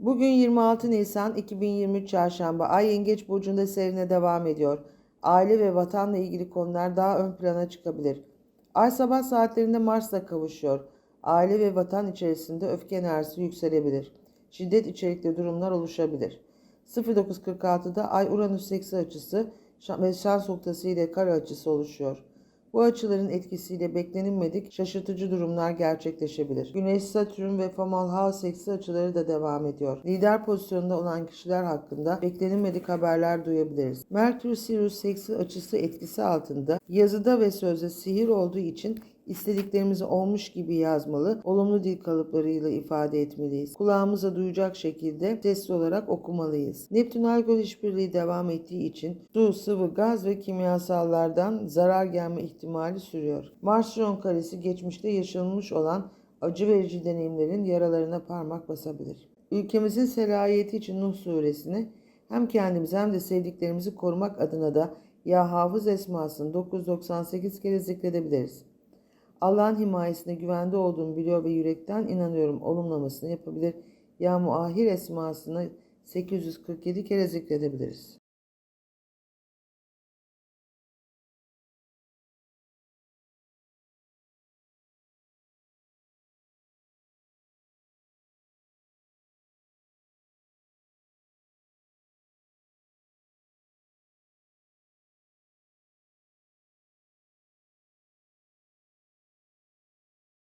Bugün 26 Nisan 2023 Çarşamba. Ay Yengeç Burcu'nda seyrine devam ediyor. Aile ve vatanla ilgili konular daha ön plana çıkabilir. Ay sabah saatlerinde Mars'la kavuşuyor. Aile ve vatan içerisinde öfke enerjisi yükselebilir. Şiddet içerikli durumlar oluşabilir. 09.46'da Ay Uranüs seksi açısı şa- ve şans noktası ile kare açısı oluşuyor. Bu açıların etkisiyle beklenilmedik şaşırtıcı durumlar gerçekleşebilir. Güneş, Satürn ve Famal House eksi açıları da devam ediyor. Lider pozisyonunda olan kişiler hakkında beklenilmedik haberler duyabiliriz. Merkür Sirius eksi açısı etkisi altında yazıda ve sözde sihir olduğu için istediklerimizi olmuş gibi yazmalı, olumlu dil kalıplarıyla ifade etmeliyiz. Kulağımıza duyacak şekilde sesli olarak okumalıyız. Neptün algol işbirliği devam ettiği için su, sıvı, gaz ve kimyasallardan zarar gelme ihtimali sürüyor. Mars-Jon karesi geçmişte yaşanmış olan acı verici deneyimlerin yaralarına parmak basabilir. Ülkemizin selayeti için Nuh suresini hem kendimizi hem de sevdiklerimizi korumak adına da Ya Hafız esmasını 998 kere zikredebiliriz. Allah'ın himayesine güvende olduğumu biliyor ve yürekten inanıyorum olumlamasını yapabilir. Ya Muahir esmasını 847 kere zikredebiliriz.